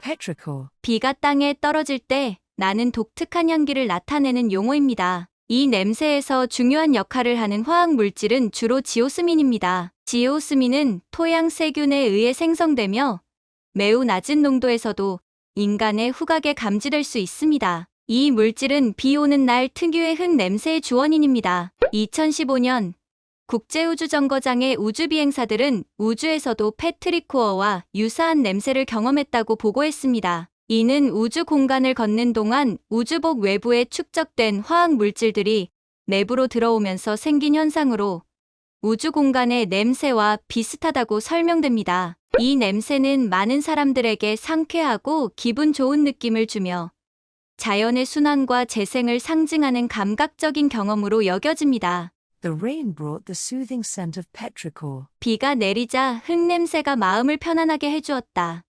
Petrichor. 비가 땅에 떨어질 때 나는 독특한 향기를 나타내는 용어입니다. 이 냄새에서 중요한 역할을 하는 화학 물질은 주로 지오스민입니다. 지오스민은 토양 세균에 의해 생성되며 매우 낮은 농도에서도 인간의 후각에 감지될 수 있습니다. 이 물질은 비 오는 날 특유의 흙 냄새의 주원인입니다. 2015년 국제우주정거장의 우주비행사들은 우주에서도 패트리코어와 유사한 냄새를 경험했다고 보고했습니다. 이는 우주 공간을 걷는 동안 우주복 외부에 축적된 화학 물질들이 내부로 들어오면서 생긴 현상으로 우주 공간의 냄새와 비슷하다고 설명됩니다. 이 냄새는 많은 사람들에게 상쾌하고 기분 좋은 느낌을 주며 자연의 순환과 재생을 상징하는 감각적인 경험으로 여겨집니다. The rain brought the soothing scent of petrichor. 비가 내리자 흙냄새가 마음을 편안하게 해주었다.